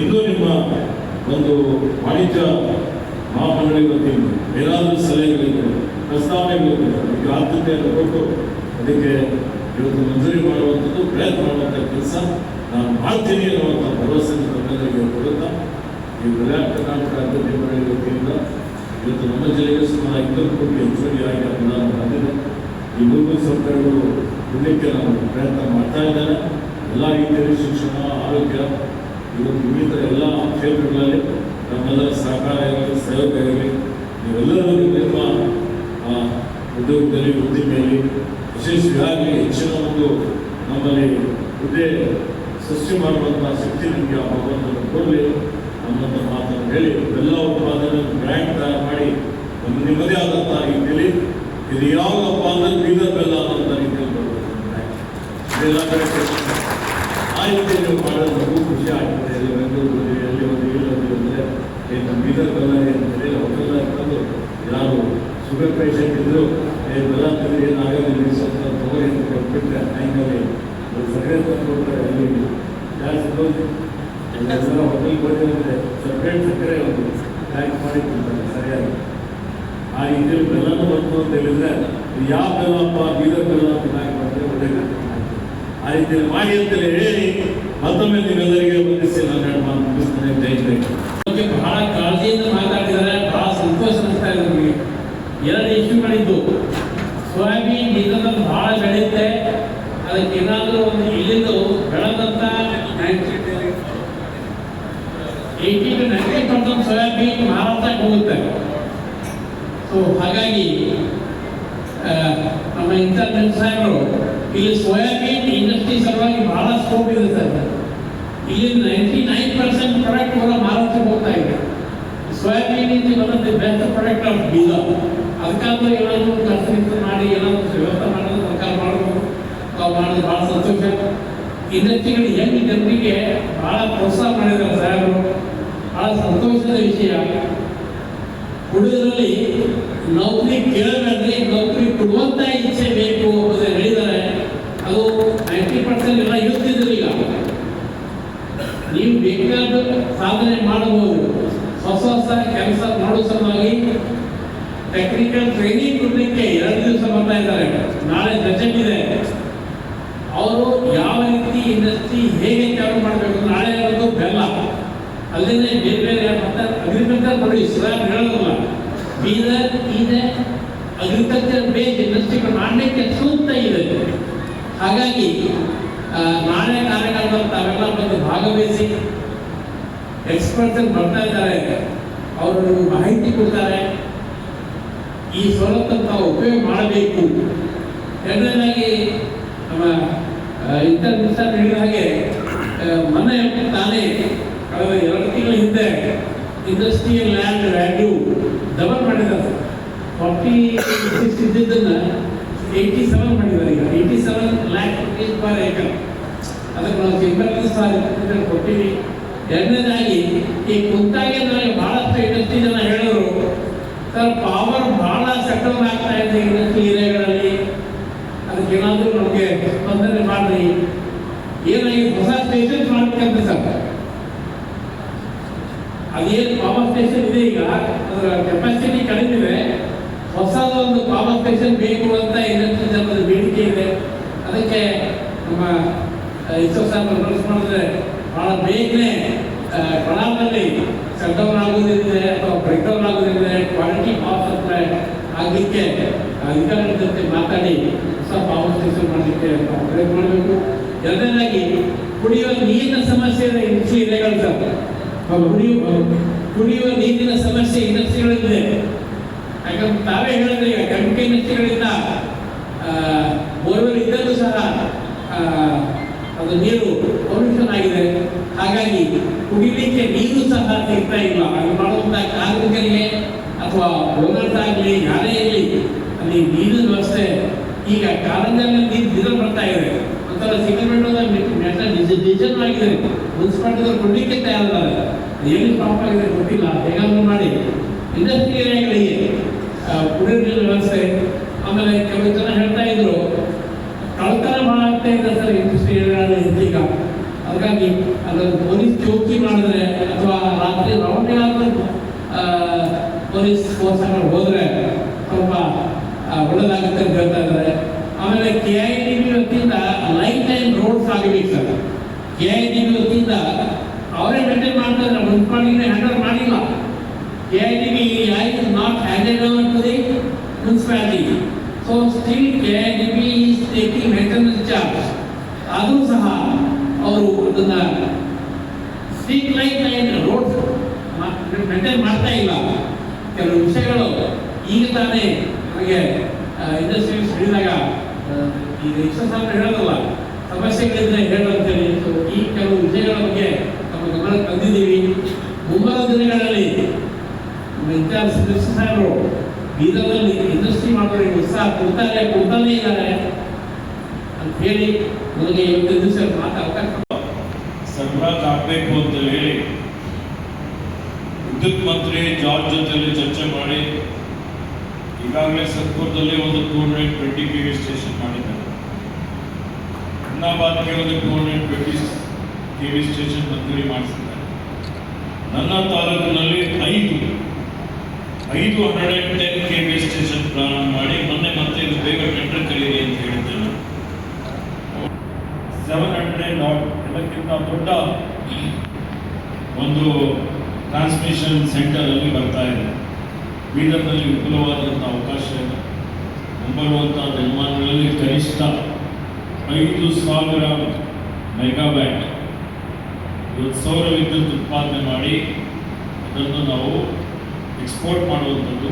B: ಇಂದು ನಿಮ್ಮ ಒಂದು ವಾಣಿಜ್ಯ ಮಹಾಮಂಡಳಿ ವತಿಯಿಂದ ಏನಾದರೂ ಸಲಹೆಗಳಿದ್ದರೆ ಪ್ರಸ್ತಾವನೆಗಳಿದ್ದರೆ ಅದಕ್ಕೆ ಆದ್ಯತೆಯನ್ನು ಕೊಟ್ಟು ಅದಕ್ಕೆ ಇವತ್ತು ಮಂಜೂರಿ ಮಾಡುವಂಥದ್ದು ಪ್ರಯತ್ನ ಮಾಡುವಂಥ ಕೆಲಸ ನಾನು ಮಾಡ್ತೀನಿ ಅನ್ನುವಂಥ ಭರವಸೆ ತಮ್ಮೆಲ್ಲರಿಗೆ ಕೊಡುತ್ತಾ, ಈ ಬೃಹತ್ ಕರ್ನಾಟಕ ಅಭಿವೃದ್ಧಿ ಮಂಡಳಿ ವತಿಯಿಂದ ಇವತ್ತು ನಮ್ಮ ಜಿಲ್ಲೆಗೆ ಸುಮಾರು ಐವತ್ತು ಕೋಟಿ ಹೆಚ್ಚುವರಿಯಾಗಿ ಅನುದಾನ ಬಂದಿದೆ. ಈ ಮೂರು ಸರ್ಕಾರಗಳು ಕೊಡಲಿಕ್ಕೆ ನಾವು ಪ್ರಯತ್ನ ಮಾಡ್ತಾ ಇದ್ದಾರೆ ಎಲ್ಲ ರೀತಿಯಲ್ಲಿ ಶಿಕ್ಷಣ, ಆರೋಗ್ಯ ಇವತ್ತು ವಿವಿಧ ಎಲ್ಲ ಕ್ಷೇತ್ರಗಳಲ್ಲಿ ನಮ್ಮೆಲ್ಲ ಸಹಕಾರ ಇರಲಿ ಸಹಯೋಗ ಇರಲಿ ನೀವೆಲ್ಲರೂ ನಿಮ್ಮ ಉದ್ಯೋಗದಲ್ಲಿ ಉದ್ದಿಮೆಯಲ್ಲಿ ವಿಶೇಷವಾಗಿ ಹೆಚ್ಚಿನ ಒಂದು ನಮ್ಮಲ್ಲಿ ಹುದ್ದೆ ಸೃಷ್ಟಿ ಮಾಡುವಂಥ ಶಕ್ತಿ ನಿಮಗೆ ಆ ಭಗವಂತನ ಕೊಡಲಿ ಅನ್ನೋಂಥ ಮಾತನ್ನು ಹೇಳಿ ಎಲ್ಲ ಉತ್ಪಾದನೆ ಬ್ರ್ಯಾಂಡ್ ತಯಾರು ಮಾಡಿ ನಮ್ಮ ನಿಮ್ಮದೇ ಆದಂಥ ರೀತಿಯಲ್ಲಿ ಇದು ಯಾವಾಗಪ್ಪ ಅಂದರೆ ಬೀದರ್ ಬೆಲ್ಲ ಅನ್ನೋಂಥ ರೀತಿಯಲ್ಲಿ ಬರಬೇಕು. ಇದೆಲ್ಲ ಕಡೆ ಆ ರೀತಿ ನೀವು ಮಾಡೋದು ನಮಗೂ ಖುಷಿ ಆಗ್ತದೆ. ಅಲ್ಲಿ ಬೆಂಗಳೂರು ಎಲ್ಲಿ ಒಂದು ಇಲ್ಲಿ ಅಂದರೆ ಏನು ಬೀದರ್ ಬೆಲ್ಲ ಏನು ಹೇಳಿ ಅವರೆಲ್ಲ ತಂದು ಯಾರು ಶುಗರ್ ಪೇಷಂಟ್ ಇದ್ದರು ಹೇಳಿದ್ರು ಏ ಬೆಲ್ಲ ತಿಂದ್ರೆ ಏನಾಗೋದಿಲ್ಲ ಸ್ವಲ್ಪ ತಗೋರಿ ಅಂತ ಕೊಟ್ಬಿಟ್ರೆ ಅದು ಸಕ್ಕರೆ ತಂದ್ಕೊಟ್ರೆ ಅಲ್ಲಿ ಜಾಸ್ತಿ ಬಂದು ಎಲ್ಲ ಹೋಟೆಲ್ ಬಂದಿರುತ್ತೆ. ಸಪ್ರೇಟ್ ಸಕ್ಕರೆ ಒಂದು ಪ್ಯಾಕ್ ಮಾಡಿ ಕೊಡ್ತಾರೆ ಸರಿಯಾಗಿ. ಆ ಇದರಲ್ಲಿ ಬೆಲ್ಲನೂ ಬಂತು ಅಂತ ಹೇಳಿದ್ರೆ ಯಾವ ಬೆಲ್ಲಪ್ಪ, ಬೀದರ್ ಬೆಲ್ಲ ಅಂತ ಪ್ಯಾಕ್ ಮಾಡಿದ್ರೆ ಆ ಮಾಡಿ ಅಂತಲೇ ಹೇಳಿ ಮತ್ತೊಮ್ಮೆ ನೀವೆಲ್ಲರಿಗೆ ವಂದಿಸಿ ನಾನು ಎರಡು ಮಾತು ಮುಗಿಸ್ತೇನೆ. ಜೈ
C: ಬಹಳ ಕಾಳಜಿಯಿಂದ ಮಾತಾಡಿದರೆ ಬಹಳ ಸಂತೋಷ ಅನಿಸ್ತಾ ಇದೆ ನಮಗೆ. ಎರಡು ಇಶ್ಯೂಗಳಿದ್ದು ಸೋಯಾಬೀನ್ ಬೀಜದಲ್ಲಿ ಬಹಳ ಬೆಳೆಯುತ್ತೆ. ಅದಕ್ಕೆ ಏನಾದರೂ ಒಂದು ಇಲ್ಲಿಂದ ಬೆಳೆದಂತ eighty two ninety percent soybean ಮಾರಾಟಕ್ಕೆ ಹೋಗುತ್ತೆ. ಸೊ ಹಾಗಾಗಿ ನಮ್ಮ ಇಂಟರ್ನೆಟ್ ಸಾಹೇಬರು ಇಲ್ಲಿ ಸೋಯಾಬೀನ್ ಇಂಡಸ್ಟ್ರಿ ಸಲುವಾಗಿ ಬಹಳ ಸ್ಕೋಪ್ ಇದೆ ಸರ್. ಇಲ್ಲಿ ನೈಂಟಿ ನೈನ್ ಪರ್ಸೆಂಟ್ ಪ್ರಾಡಕ್ಟ್ ಕೂಡ ಮಾರಾಟಕ್ಕೆ ಹೋಗ್ತಾ ಇದೆ. Soybean is one best product of ಬೀಜ. ಅದಕ್ಕಾದ್ರೂ ಏನಾದರೂ ಕಷ್ಟದಿಂದ ಮಾಡಿ ಏನಾದರೂ ವ್ಯವಸ್ಥೆ ಮಾಡೋದು ಸರ್ಕಾರ ಮಾಡಬಹುದು ತಾವು ಮಾಡೋದು ಭಾಳ ಸಂತೋಷ. ಇಂಡಸ್ಟ್ರಿಗಳು ಹೆಂಗ್ ಜನರಿಗೆ ಭಾಳ ಪ್ರೋತ್ಸಾಹ ಮಾಡಿದ್ದಾರೆ ಸಾಹೇಬರು ಭಾಳ ಸಂತೋಷದ ವಿಷಯ. ಹುಡುಗರಲ್ಲಿ ನೌಕರಿ ಕೇಳಬೇಡ್ರಿ. ನೌಕರಿ ಕೊಡುವಂತ ಇಚ್ಛೆ ಬೇಕು ಅಂತ ಹೇಳಿದ್ದಾರೆ ಅದು ನೈಂಟಿ ಪರ್ಸೆಂಟ್ ಎಲ್ಲ ಇರುತ್ತಿದ್ರು ಈಗ ನೀವು ಬೇಕಾದ ಸಾಧನೆ ಮಾಡಬಹುದು. ಹೊಸ ಹೊಸ ಕೆಲಸ ಮಾಡೋ ಸಲುವಾಗಿ ಟೆಕ್ನಿಕಲ್ ಟ್ರೈನಿಂಗ್ ಕೊಡಲಿಕ್ಕೆ ಎರಡು ದಿವಸ ಬರ್ತಾ ಇದ್ದಾರೆ. ನಾಳೆ ಬಜೆಟ್ ಇದೆ. ಅವರು ಯಾವ ರೀತಿ ಇಂಡಸ್ಟ್ರಿ ಹೇಗೆ ಚಾಲು ಮಾಡಬೇಕು ನಾಳೆ ಇರೋದು ಬೆಲ್ಲ. ಅಲ್ಲಿಂದ ಬೇರೆ ಬೇರೆ ಮತ್ತೆ ಅಗ್ರಿಕಲ್ಚರ್ ಪ್ರೊಡ್ಯೂಸ್ ಹೇಳೋದಿಲ್ಲ. ಬೀದರ್ ಇದೆ ಅಗ್ರಿಕಲ್ಚರ್ ಬೇಸ್ ಇಂಡಸ್ಟ್ರಿಗಳು ಮಾಡಲಿಕ್ಕೆ ಸೂಕ್ತ ಇದೆ. ಹಾಗಾಗಿ ನಾಳೆ ಕಾರ್ಯಕ್ರಮದಲ್ಲಿ ತಾವೆಲ್ಲ ಬಂದು ಭಾಗವಹಿಸಿ ಎಕ್ಸ್ಪರ್ಟ್ಸ್ ಬರ್ತಾ ಇದ್ದಾರೆ ಅವರು ಮಾಹಿತಿ ಕೊಡ್ತಾರೆ. ಈ ಸವಲತ್ತನ್ನು ತಾವು ಉಪಯೋಗ ಮಾಡಬೇಕು. ಎರಡನೇದಾಗಿ ನಮ್ಮ ಇಂಟರ್ ದಿವಸ ಹೇಳಿದ ಹಾಗೆ ಮನೆ ತಾನೇ ಕಳೆದ ಎರಡು ತಿಂಗಳ ಹಿಂದೆ ಇಂಡಸ್ಟ್ರಿಯಲ್ ಲ್ಯಾಂಡ್ ವ್ಯಾಲ್ಯೂ ಡಬಲ್ ಮಾಡಿದ್ದಾರೆ. ಫಾರ್ಟಿ ಸಿಕ್ಸ್ ಇದ್ದಿದ್ದನ್ನು ಏಯ್ಟಿ ಸೆವೆನ್ ಮಾಡಿದ್ದಾರೆ ಈಗ. Eighty seven lakh per acre ಅದಕ್ಕೆ ನಾವು ಸಿಂಪಲ್ ಸಾಲ ಕೊಟ್ಟಿವಿ ಎರಡನೇದಾಗಿ, ಈ ಕುಂತಾಗೆ ನನಗೆ ಬಹಳಷ್ಟು ಇಂಡಸ್ಟ್ರಿ ಜನ ಹೇಳೋರು. ಸರ್ ಪವರ್ ಬಹಳ ಸೆಟಲ್ ಆಗ್ತಾ ಇದೆ ಇಂಡಸ್ಟ್ರಿ ಏರಿಯಾಗಳಲ್ಲಿ ಅದಕ್ಕೆ ಏನಾದರೂ ನಮಗೆ ಸ್ಪಂದನೆ ಮಾಡ್ರಿ. ಏನಾಗಿ ಹೊಸ ಸ್ಟೇಷನ್ ಮಾಡ್ಬೇಕಂತ ಸರ್. ಅದೇನು ಪವರ್ ಸ್ಟೇಷನ್ ಇದೆ ಈಗ? ಅದರ ಕೆಪಾಸಿಟಿ ಕಡಿಮೆ ಇದೆ. ಒಂದು ಪವರ್ ಸ್ಟೇಷನ್ ಬೇಕು ಅಂತ ಇಂಡಸ್ಟ್ರಿ ಜನರ ಬೇಡಿಕೆ ಇದೆ. ಅದಕ್ಕೆ ನಮ್ಮ ಇಸೋ ಸಾಹೇಬ್ ಅನೌನ್ಸ್ ಮಾಡಿದ್ರೆ ಬಹಳ ಬೇಗನೆ ಕೊಳಾದಲ್ಲಿ ಶಟ್ ಡೌನ್ ಆಗೋದಿದ್ರೆ ಅಥವಾ ಬ್ರೇಕ್ ಡೌನ್ ಆಗೋದಿದ್ರೆ ಕ್ವಾಲಿಟಿ ಪಾಸ್ ಸಪ್ಲೈ ಆಗಲಿಕ್ಕೆ ಅಧಿಕಾರಿಗಳ ಜೊತೆ ಮಾತಾಡಿ ಹೊಸ ಸ್ಟೇಷನ್ ಮಾಡಲಿಕ್ಕೆ ಪ್ರಯತ್ನ ಮಾಡಬೇಕು. ಎರಡನೇದಾಗಿ, ಕುಡಿಯುವ ನೀರಿನ ಸಮಸ್ಯೆ ಇದೆ ಇಂಡಸ್ಟ್ರಿ ಇದೆಗಳು ಸರ್. ಕುಡಿಯುವ ಕುಡಿಯುವ ನೀರಿನ ಸಮಸ್ಯೆ ಇಂಡಸ್ಟ್ರಿಗಳಿದೆ ಯಾಕಂದ್ರೆ ತಾವೇ ಹೇಳಿದ್ರೆ ಈಗ ಕೆಮಿಕಲ್ ಇಂಡಸ್ಟ್ರಿಗಳಿಂದ ಬೋರ್ವೆಲ್ ಇದ್ದರೂ ಸಹ ಅದು ನೀರು ಪೊಲ್ಯೂಷನ್ ಆಗಿದೆ ಹಾಗಾಗಿ ಕುಡಿಲಿಕ್ಕೆ ನೀರು ಸಹ ಸಿಗ್ತಾ ಇಲ್ಲ. ಅದು ಮಾಡುವಂತ ಕಾರ್ಮಿಕರಿಗೆ ಅಥವಾ ಓನರ್ಸ್ ಆಗಲಿ, ಯಾರೇ ಇರಲಿ, ಅಲ್ಲಿ ನೀರಿನ ವ್ಯವಸ್ಥೆ ಈಗ ಕಾರಂಜಲ್ಲಿ ನೀರು ದಿನ ಬರ್ತಾ ಇದೆ. ಒಂಥರ ಸಿಗಮೆಂಟ್ ಡಿಸಿಷನ್ ಆಗಿದೆ ಮುನ್ಸಿಪಾಲಿಟಿದವ್ರು ಕೊಡಲಿಕ್ಕೆ ತಯಾರಿದ್ದಾರೆ ಏನು ಸ್ಟಾಪ್ ಆಗಿದೆ ಗೊತ್ತಿಲ್ಲ. ಹೇಗಾದ್ರೂ ಮಾಡಿ. ಇಂಡಸ್ಟ್ರಿ ಏರಿಯಾಗಳಿಗೆ ಕುಡಿಯೋ ನೀರಿನ ವ್ಯವಸ್ಥೆ. ಆಮೇಲೆ ಕೆಲವು ಜನ ಹೇಳ್ತಾ ಇದ್ರು ಕಳ್ತನ ಮಾಡ್ತಾ ಇದೆ ಸರ್ ಇಂಡಸ್ಟ್ರಿ ಏರಿಯಾಗಳಲ್ಲಿ ಈಗ ಹಾಗಾಗಿ ಅದನ್ನು ಪೊಲೀಸ್ ಚೌಕಿ ಮಾಡಿದ್ರೆ ಅಥವಾ ರಾತ್ರಿ ರೌಂಡ್ ಏನಾದರೂ ಪೊಲೀಸ್ ಫೋರ್ಸ್ ಹೋದ್ರೆ ಸ್ವಲ್ಪ ಒಳ್ಳೇದಾಗುತ್ತೆ ಅಂತ ಹೇಳ್ತಾ ಇದ್ದಾರೆ. ಆಮೇಲೆ ಕೆ ಐ ಡಿ ಬಿ ವತಿಯಿಂದ ಲೈಫ್ ಟೈಮ್ ರೋಡ್ಸ್ ಆಗಬೇಕು sir. K I D B ವತಿಯಿಂದ ಅವರೇ ಮೇಂಟೈನ್ ಮಾಡ್ತಾರೆ ಇದ್ದಾರೆ. ಮುನ್ಸಿಪಾಲಿಟಿನೇ ಹ್ಯಾಂಡಲ್ ಮಾಡಿಲ್ಲ. K I D B I not handed over to the municipality. So still K I D B taking maintenance charge ಆದರೂ ಸಹ ಅವರು ಅದನ್ನ street light line road maintain ಮಾಡ್ತಾ ಇಲ್ಲ. ಕೆಲವು ವಿಷಯಗಳು ಈಗ ತಾನೇ ನಮಗೆ ಇಂಡಸ್ಟ್ರೀಸ್ ಹೇಳಿದಾಗ ಈಗ ಇಷ್ಟ ಹೇಳೋದಲ್ಲ, ಸಮಸ್ಯೆಗಳಿದ್ರೆ ಹೇಳು ಅಂತೇಳಿ. ಸೊ ಈ ಕೆಲವು ವಿಷಯಗಳ ಬಗ್ಗೆ ನಮ್ಮ ಗಮನಕ್ಕೆ ತಂದಿದ್ದೀವಿ. ಮುಂಬರುವ ದಿನಗಳಲ್ಲಿ ಇತಿಹಾಸ ಬೀದರ್ನಲ್ಲಿ ಇಂಡಸ್ಟ್ರಿ ಮಾಡೋರಿಗೆ ಉತ್ಸಾಹ ಕೊಡ್ತಾರೆ ಕೊಡ್ತಾನೇ ಇದ್ದಾರೆ. ಅಂತ ಹೇಳಿ ನನಗೆ ಇವತ್ತು ದಿವಸ ಮಾತಾಡ್ತಾ
B: ಆಗಬೇಕು ಅಂತ ಹೇಳಿ ವಿದ್ಯುತ್ ಮಂತ್ರಿ ಜಾರ್ಜ್ ಜೊತೆಯಲ್ಲಿ ಚರ್ಚೆ ಮಾಡಿ ಈಗಾಗಲೇ ಸತ್ಪುರದಲ್ಲಿ ಒಂದು two hundred twenty K V station ಮಾಡಿದ್ದಾರೆ. ಅಹಮದಾಬಾದ್ಗೆ ಒಂದು two hundred twenty K V station ಮಂಜೂರಿ ಮಾಡಿಸಿದ್ದಾರೆ. ನನ್ನ ತಾಲೂಕಿನಲ್ಲಿ ಐದು ಐದು hundred ten K V station ಪ್ರಾರಂಭ ಮಾಡಿ ಮೊನ್ನೆ ಮತ್ತೆ ಇದು ಬೇಗ ಟೆಂಡರ್ ಕರೀರಿ ಅಂತ ಹೇಳಿದ್ದೇನೆ ಸೆವೆನ್ ಹಂಡ್ರೆಡ್ ಎಲ್ಲಕ್ಕಿಂತ ದೊಡ್ಡ ಒಂದು ಟ್ರಾನ್ಸ್ಮಿಷನ್ ಸೆಂಟರ್ ಅಲ್ಲಿ ಬರ್ತಾ ಇದೆ. ಬೀದರ್ನಲ್ಲಿ ವಿಪುಲವಾದಂಥ ಅವಕಾಶ ಇದೆ. ಮುಂಬರುವಂಥ ದಿನಮಾನಗಳಲ್ಲಿ ಕನಿಷ್ಠ ಐದು ಸಾವಿರ ಮೆಗಾವ್ಯಾಟ್ ಇವತ್ತು ಸೌರ ವಿದ್ಯುತ್ ಉತ್ಪಾದನೆ ಮಾಡಿ ಅದನ್ನು ನಾವು ಎಕ್ಸ್ಪೋರ್ಟ್ ಮಾಡುವಂಥದ್ದು.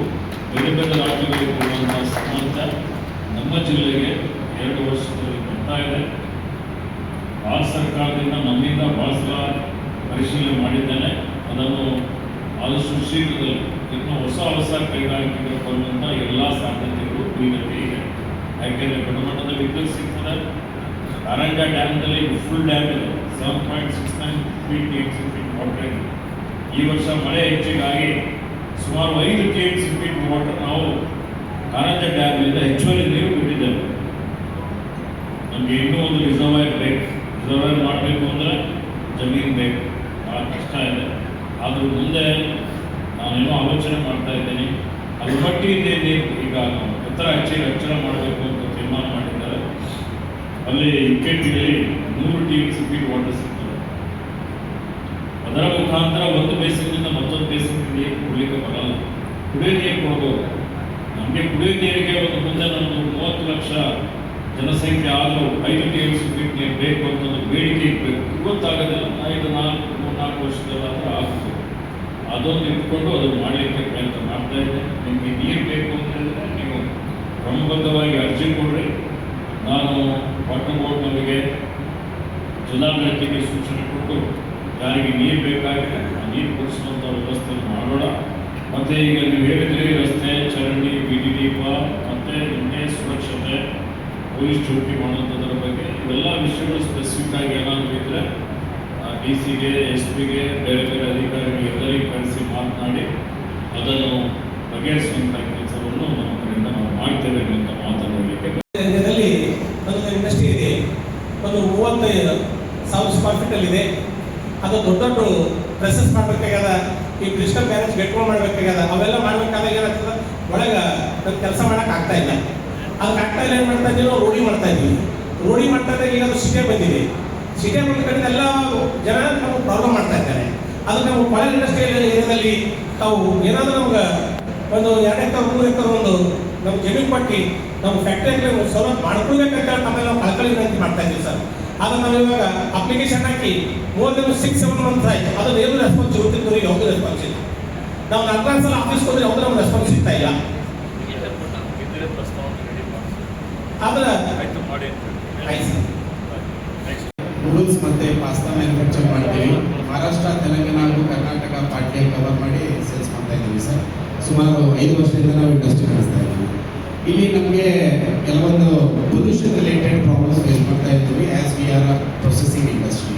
B: ಬೇರೆ ಬೇರೆ ರಾಜ್ಯಗಳಿಗೆ ಕೊಡುವಂಥ ಸಾಮರ್ಥ್ಯ ನಮ್ಮ ಜಿಲ್ಲೆಗೆ ಎರಡು ವರ್ಷದಲ್ಲಿ ಬರ್ತಾ ಇದೆ. ಭಾರತ ಸರ್ಕಾರದಿಂದ ನಮ್ಮಿಂದ ಭಾಳ ಸಲ ಪರಿಶೀಲನೆ ಮಾಡಿದ್ದೇನೆ. ಅದನ್ನು ಆದಷ್ಟು ಶೀಘ್ರದಲ್ಲಿ ಇನ್ನು ಹೊಸ ಹೊಸ ಕೈಗಾರಿಕೆಗಳು ಬರುವಂಥ ಎಲ್ಲ ಸಾಧ್ಯತೆಗಳು ಬೀದರ್ಗೆ ಇದೆ. ಯಾಕೆಂದರೆ ಗುಣಮಟ್ಟದ ವಿದ್ಯುತ್ ಸಿಗ್ತದೆ. ಕಾರಂಜ ಡ್ಯಾಮ್ನಲ್ಲಿ ಫುಲ್ ಡ್ಯಾಮ್ ಇದೆ. Seven point six nine feet T M C feet water ಇದೆ. ಈ ವರ್ಷ ಮಳೆ ಹೆಚ್ಚಿಗಾಗಿ ಸುಮಾರು ಐದು K M C feet water ನಾವು ಕಾರಂಜ ಡ್ಯಾಮ್ನಿಂದ ಹೆಚ್ಚುವರಿ ನೀರು ಬಿಟ್ಟಿದ್ದೇವೆ. ನಮಗೆ ಇನ್ನೂ ಒಂದು ರಿಸರ್ವೈರ್ ಬೇಕು. ರಿಸರ್ವೈರ್ ಮಾಡಬೇಕು ಅಂದರೆ ಜಮೀನು ಬೇಕು. ಭಾಳ ಕಷ್ಟ ಇದೆ. ಆದರೂ ಮುಂದೆ ನಾನೇನೋ ಆಲೋಚನೆ ಮಾಡ್ತಾ ಇದ್ದೀನಿ. ಅದ್ರ ಬಟ್ಟಿ ಈಗ ಎತ್ತರ ಹೆಚ್ಚಿ ರಕ್ಷಣೆ ಮಾಡಬೇಕು ಅಂತ ತೀರ್ಮಾನ ಮಾಡಿದ್ದಾರೆ. ಅಲ್ಲಿ ವಿಕೆಟ್ನಲ್ಲಿ ನೂರು T M C feet water ಸಿಗ್ತದೆ. ಅದರ ಮುಖಾಂತರ ಒಂದು ಬೇಸಿನಿಂದ ಮತ್ತೊಂದು ಬೇಸಿಗೆ ನೀರು ಕೊಡಲಿಕ್ಕೆ ಬರಲ್ಲ. ಕುಡಿಯೋ ನೀರು ಕೊಡ್ಬೋದು ನಮಗೆ ಕುಡಿಯೋ ನೀರಿಗೆ ಒಂದು ಮುಂದೆ ನಮ್ಮದು ಮೂವತ್ತು ಲಕ್ಷ ಜನಸಂಖ್ಯೆ ಆದರೂ ಐದು ಟಿ ಎಂ ನೀರು ಬೇಕು ಅಂತ ಒಂದು ಬೇಡಿಕೆ ಇರಬೇಕು. ಗೊತ್ತಾಗೋದಿಲ್ಲ. ಐದು, ನಾಲ್ಕು, ಮೂರು, ನಾಲ್ಕು ವರ್ಷದಲ್ಲಾದರೂ ಆಗುತ್ತೆ. ಅದೊಂದು ಇಟ್ಕೊಂಡು ಅದನ್ನು ಮಾಡಲಿಕ್ಕೆ ಪ್ರಯತ್ನ ಮಾಡ್ತಾ ಇದ್ದೆ ನಿಮಗೆ ನೀರು ಬೇಕು ಅಂತ ಹೇಳಿದ್ರೆ ನೀವು ಕ್ರಮಬದ್ಧವಾಗಿ ಅರ್ಜಿ ಕೊಡ್ರಿ. ನಾನು ವಾಟರ್ ಬೋರ್ಡ್ನವರಿಗೆ ಜಿಲ್ಲಾಡಳಿತಕ್ಕೆ ಸೂಚನೆ ಕೊಟ್ಟು ಯಾರಿಗೆ ನೀರು ಬೇಕಾಗಿದೆ ಆ ನೀರು ಕೊಡಿಸುವಂಥ ವ್ಯವಸ್ಥೆ ಮಾಡೋಣ. ಮತ್ತು ಈಗ ನೀವು ಹೇಳಿದ್ರಿ ರಸ್ತೆ, ಚರಂಡಿ ಬಿಡಿ ದೀಪ ಮತ್ತು ನಿಮಗೆ ಸುರಕ್ಷತೆ. ಪೊಲೀಸ್ ಚೌಕಿ ಮಾಡುವಂಥದ್ರ ಬಗ್ಗೆ ಇವೆಲ್ಲ ವಿಷಯಗಳು ಸ್ಪೆಸಿಫಿಕ್ ಆಗಿ ಏನಾದರೂ ಇದ್ದರೆ ಡಿ ಸಿಗೆ ಎಸ್ ಪಿಗೆ ಬೇರೆ ಬೇರೆ ಅಧಿಕಾರಿಗಳು ಎಲ್ಲರಿಗೂ ಕಳಿಸಿ ಮಾತನಾಡಿ ಅದನ್ನು ಬಗೆಹರಿಸುವಂಥ ಕೆಲಸವನ್ನು ನಮ್ಮ ಕಡೆಯಿಂದ ನಾವು ಮಾಡ್ತೇವೆ ಅಂತ ಮಾತನಾಡಲಿಕ್ಕೆ.
D: ಒಂದು ಇಂಡಸ್ಟ್ರಿ ಇದೆ, ಒಂದು ಮೂವತ್ತೈದು ಸಾವಿರ ಸ್ಕ್ವೇರ್ ಇದೆ. ಅದು ದೊಡ್ಡ ದೊಡ್ಡ ಪ್ರೆಸೆಸ್ ಮಾಡಬೇಕಾಗ್ಯದ, ಈ ಕ್ರಿಸ್ಟಲ್ ಮ್ಯಾರೇಜ್ ಗೆಟ್ಕೊಂಡು ಮಾಡಬೇಕಾಗ್ಯದ, ಅವೆಲ್ಲ ಮಾಡಬೇಕಾದಾಗ ಏನಾಗ್ತದೆ? ಒಳಗೆ ಕೆಲಸ ಮಾಡೋಕ್ಕಾಗ್ತಾ ಇಲ್ಲ. ಅದಕ್ಕೆ ಫ್ಯಾಕ್ಟರಿ ಏನು ಮಾಡ್ತಾ ಇದ್ದೀವಿ ರೂಢಿ ಮಾಡ್ತಾ ಇದ್ದೀವಿ. ರೋಡಿ ಮಾಡ್ತಾ ಇದ್ದಾಗ ಅದು ಬಂದಿದೆ. ಸಿಟೇ ಬಂದ ಕಡೆ ಎಲ್ಲ ಜನ ನಮಗೆ ಪ್ರಾಬ್ಲಮ್ ಮಾಡ್ತಾ ಇದ್ದಾರೆ. ಅದಕ್ಕೆ ನಾವು ಕೊಳೆ ಇಂಡಸ್ಟ್ರಿಯಲ್ ಏರಿಯಾದಲ್ಲಿ ನಾವು ಏನಾದರೂ ನಮ್ಗೆ ಒಂದು ಎರಡು ಎಕರೆ, ಮೂರು ಎಕರೆ ಒಂದು ನಮ್ಮ ಜಮೀನು ಪಟ್ಟಿ ನಮ್ಮ ಫ್ಯಾಕ್ಟ್ರಿಯಲ್ಲಿ ಸೌಲಭ್ಯ ಮಾಡ್ಕೊಳ್ಬೇಕಂತ ಆಮೇಲೆ ನಾವು ಕಳ್ಕೊಳ್ಳಿ ವಿನಂತಿ ಮಾಡ್ತಾ ಇದ್ದೀವಿ ಸರ್. ಅದನ್ನು ನಾವು ಇವಾಗ ಅಪ್ಲಿಕೇಶನ್ ಹಾಕಿ ಮೂರು ದೆನ್ ಸಿಕ್ಸ್ ಸೆವೆನ್ ಮಂತ್ಸ್ ಆಯ್ತು. ಅದು ಏನು ರೆಸ್ಪಾನ್ಸ್ ಇರುತ್ತಿದ್ದು ಯಾವುದೇ ರೆಸ್ಪಾನ್ಸ್ ಇಲ್ಲ. ನಾವು ನಾಲ್ಕು ಸಲ ಆಫೀಸ್ ಹೋದ್ರೆ ಯಾವುದೇ ನಮ್ಗೆ ರೆಸ್ಪಾನ್ಸ್ ಸಿಗ್ತಾ ಇಲ್ಲ. ಆದ್ರೆ ಆಯ್ತು ಸರ್
E: ನೂಡಲ್ಸ್ ಮತ್ತೆ ಪಾಸ್ತಾ ಮ್ಯಾನುಫ್ಯಾಕ್ಚರ್ ಮಾಡ್ತೀವಿ. ಮಹಾರಾಷ್ಟ್ರ ತೆಲಂಗಾಣ ಹಾಗೂ ಕರ್ನಾಟಕ ಪಾರ್ಟಿ ಕವರ್ ಮಾಡಿ ಸೇಲ್ಸ್ ಮಾಡ್ತಾ ಇದ್ದೀವಿ ಸರ್. ಸುಮಾರು ಐದು ವರ್ಷದಿಂದ ನಾವು ಇಂಡಸ್ಟ್ರಿ ನಡೆಸ್ತಾ ಇದ್ದೀವಿ. ಇಲ್ಲಿ ನಮಗೆ ಕೆಲವೊಂದು ಪೊಲ್ಯೂಷನ್ ರಿಲೇಟೆಡ್ ಪ್ರಾಬ್ಲಮ್ಸ್ ಫೇಸ್ ಮಾಡ್ತಾ ಇದ್ದೀವಿ as we are processing industry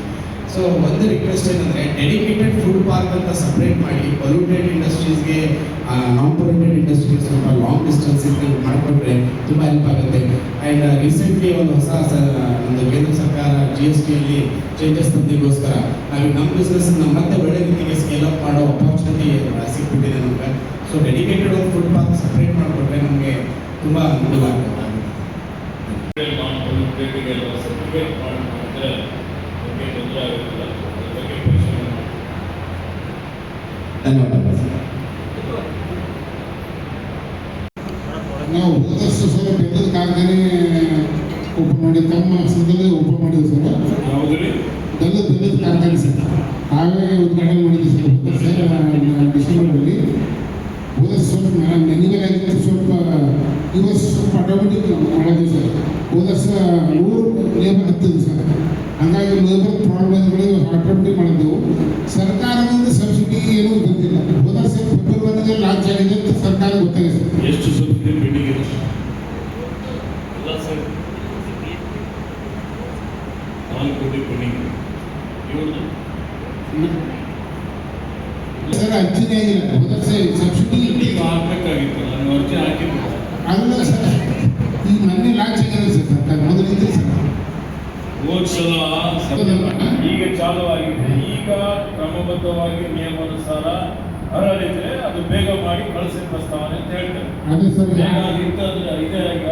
E: so ಒಂದು ರಿಕ್ವೆಸ್ಟ್ ಏನಂದರೆ ಡೆಡಿಕೇಟೆಡ್ ಫುಡ್ ಪಾರ್ಕ್ ಅಂತ ಸಪ್ರೇಟ್ ಮಾಡಿ ಪೊಲ್ಯೂಟೆಡ್ ಇಂಡಸ್ಟ್ರೀಸ್ಗೆ ನಾನ್ ಪೊಲ್ಯೂಟೆಡ್ ಇಂಡಸ್ಟ್ರೀಸ್ ಸ್ವಲ್ಪ ಲಾಂಗ್ ಡಿಸ್ಟೆನ್ಸ್ ಮಾಡಿಕೊಟ್ರೆ ತುಂಬ ಹೆಲ್ಪ್ ಆಗುತ್ತೆ. ಆ್ಯಂಡ್ ರೀಸೆಂಟ್ಲಿ ಒಂದು ಹೊಸ ಒಂದು ಕೇಂದ್ರ ಸರ್ಕಾರ ಜಿ ಎಸ್ ಟಿಯಲ್ಲಿ ಚೇಂಜಸ್ ತಂದಿಗೋಸ್ಕರ ನಾವು ನಮ್ಮ ಬಿಸ್ನೆಸ್ ಮತ್ತೆ ಒಳ್ಳೆ ರೀತಿಗೆ ಸ್ಕೇಲ್ ಅಪ್ ಮಾಡೋ ಅಪಾರ್ಚುನಿಟಿ ಸಿಕ್ಬಿಟ್ಟಿದೆ ನಮಗೆ. ಸೊ ಡೆಡಿಕೇಟೆಡ್ ಒಂದು ಫುಡ್ ಪಾರ್ಕ್ ಸಪ್ರೇಟ್ ಮಾಡಿಕೊಟ್ರೆ ನಮಗೆ ತುಂಬ ಅನುಕೂಲ ಆಗುತ್ತೆ.
B: ಸರ್ಟಿಫಿಕೇಟ್ ಮಾಡಿ ಮಾಡಿದ್ರೆ ನಮಗೆ ತೊಂದರೆ ಆಗೋದಿಲ್ಲ ಅದ್ರ ಬಗ್ಗೆ ಪರಿಶೀಲನೆ ಮಾಡಿ
E: ಧನ್ಯವಾದ ಸರ್
F: ನಾವು ಹೋದಷ್ಟು ಸರ್ ಬೆಟ್ಟದ ಕಾರ್ಖಾನೆ ಓಪನ್ ಮಾಡಿ ತಮ್ಮ ಸಂದರ್ಭದಲ್ಲಿ ಓಪನ್ ಮಾಡಿದ್ವಿ ಸರ್ ಬೆಲ್ಲದ ಬೆಲ್ಲದ ಕಾರ್ಖಾನೆ ಸರ್ ಹಾಗಾಗಿ ಉದ್ಘಾಟನೆ ಮಾಡಿದ್ವಿ ಸರ್ ಸರ್ ಡಿಸೆಂಬರಲ್ಲಿ ಹೋದಷ್ಟು ಸ್ವಲ್ಪ ಆಗಿತ್ತು ಸ್ವಲ್ಪ ಈ ವರ್ಷ ಸ್ವಲ್ಪ ಆಟೋಮೆಟಿಕ್ ಮಾಡಿದ್ವಿ ಸರ್ ಹೋದ ವರ್ಷ ನೂರು ಲೇಬರ್ ಹತ್ತಿದ್ವಿ ಸರ್ ಹಾಗಾಗಿ ಲೇಬರ್ ಆಟೋಮೆಟಿಕ್ ಮಾಡಿದ್ದೆವು ಸರ್ಕಾರದಿಂದ ಸಬ್ಸಿಡಿ ಏನೂ ಬಂದಿಲ್ಲ. ಹೋದ ವರ್ಷ ಫೆಬ್ರವರಿಗೆ ಲಾಂಚ್ ಆಗಿದೆ ಅಂತ ಸರ್ಕಾರ ಗೊತ್ತಾಗಿದೆ.
B: ಎಷ್ಟು ಸಬ್ಸಿಡಿ ಪೆಂಡಿಂಗ್ ಇದೆ? ಸರ್ ನಾಲ್ಕು ಕೋಟಿ ಪೆಂಡಿಂಗ್ ಇವ್ರದ್ದು?
F: ಸರ್ ಸರ್ ಅರ್ಜಿನೇ ಆಗಿಲ್ಲ. ಹೋದ ಸಬ್ಸಿಡಿ
B: ಈಗ ಅರ್ಜಿ ಹಾಕಿದ್ದು
F: ಅಲ್ಲ ಸರ್ ಈ ಮೊನ್ನೆ ಲಾಂಚ್ ಆಗಿದೆ ಸರ್ ಸರ್ಕಾರ ಇದ್ರಿ ಸರ್
B: ಹೋದ ಸಲ ಈಗ ಚಾಲು ಆಗಿದೆ ಈಗ ಕ್ರಮಬದ್ಧವಾಗಿ ನಿಯಮಾನುಸಾರ ಹರಡಿದ್ರೆ ಅದು ಬೇಗ ಮಾಡಿ ಕಳಿಸಿ ಪ್ರಸ್ತಾವನೆ ಅಂತ ಹೇಳ್ತಾರೆ.
F: ಅದು ಸರ್.
B: ಬೇಗ ಇದೆ ಈಗ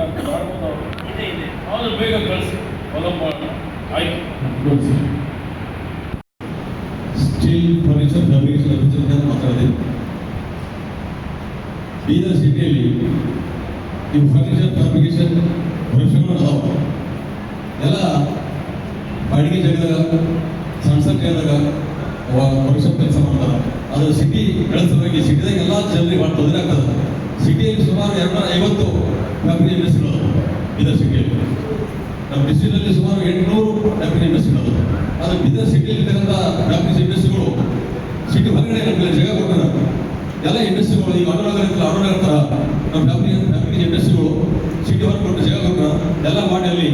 B: ಅವ್ರು. ಬೇಗ ಕಳಿಸಿ. ಆಯ್ತು.
G: ಫರ್ನಿಚರ್ ಮಾತಾಡಿದೆ. ಬೀದರ್ ಸಿಟಿಯಲ್ಲಿ ಈ ಫರ್ನಿಚರ್ ಫ್ಯಾಬ್ರಿಕೇಶನ್ ಎಲ್ಲ ಬಾಡಿಗೆ ಜಾಗದಾಗ ಸಣ್ಣ ಸಣ್ಣ ಜಾಗದಾಗ ವರ್ಷ ಕೆಲಸ ಮಾಡ್ತಾರೆ. ಅದು ಸಿಟಿ ಬೆಳೆಸೋವಾಗಿ ಸಿಟಿದಾಗ ಎಲ್ಲ ಜನರಿಗೆ ಭಾಳ ತೊಂದರೆ ಆಗ್ತದೆ. ಸಿಟಿಯಲ್ಲಿ ಸುಮಾರು ಎರಡು ಐವತ್ತು ಫ್ಯಾಬ್ರಿಕ್ ಇಂಡಸ್ಟ್ರಿಗಳು ಬೀದರ್ ಸಿಟಿಯಲ್ಲಿ ನಮ್ಮ ಡಿಸ್ಟ್ರಿಕ್ಟಲ್ಲಿ ಸುಮಾರು ಎಂಟುನೂರು ಫ್ಯಾಬ್ರಿಕ್ ಇಂಡಸ್ಟ್ರಿಗಳು ಅದು ಬೀದರ್ ಸಿಟಿಯಲ್ಲಿ ಇರ್ತಕ್ಕಂಥ ಫ್ಯಾಬ್ರಿಕ್ ಇಂಡಸ್ಟ್ರಿಗಳು ಸಿಟಿ ಹೊರಗಡೆ ನಮಗೆ ಜಾಗ ಕೊಡ್ತಾರೆ. ಎಲ್ಲ ಇಂಡಸ್ಟ್ರಿಗಳು ಈಗ ಅನುರಾಗ ಇರ್ತಲ್ಲ ಅನುರಾಗ ಥರ ನಮ್ಮ ಫ್ಯಾಬ್ರಿಕ್ ಫ್ಯಾಬ್ರಿಕ್ ಇಂಡಸ್ಟ್ರಿಗಳು ಸಿಟಿ ಹೊರಗೆ ಕೊಟ್ಟು ಜಾಗ ಕೊಡ್ತಾರೆ. ಎಲ್ಲ ಮಾಡಿ ಅಲ್ಲಿ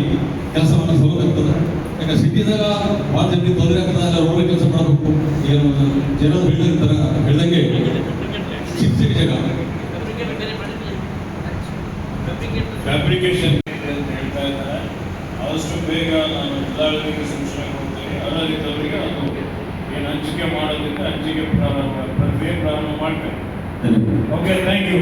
G: ಕೆಲಸ ಮಾಡೋ ಸೌಲಭ್ಯ ಆಗ್ತದೆ. ಯಾಕಂದ್ರೆ ಸಿಟಿದಾಗ ಭಾಳ ಜನರಿಗೆ ತೊಂದರೆ ಆಗ್ತದೆ ರೋಡ್ ಕೆಲಸ ಮಾಡಬೇಕು. ಈಗ ಜನ ಬೆಳೆದಿರ್ತಾರೆ ಬೆಳೆದಂಗೆ ಸಿಟಿ ಸಿಟಿ ಜಾಗ.
B: ಫ್ಯಾಬ್ರಿಕೇಶನ್ ಅಂತ ಹೇಳ್ತಾ ಇದ್ದಾರೆ. ಆದಷ್ಟು ಬೇಗ ನಾನು ಜಿಲ್ಲಾಡಳಿತಕ್ಕೆ ಸೂಚನೆ ಕೊಡ್ತೀನಿ. ಅರ್ಹರಿದ್ದವರಿಗೆ ಅದು ಏನು ಹಂಚಿಕೆ ಮಾಡೋದ್ರಿಂದ ಹಂಚಿಕೆ ಪ್ರಾರಂಭ ಪ್ರಕ್ರಿಯೆ ಪ್ರಾರಂಭ ಮಾಡ್ತೇನೆ. Okay thank you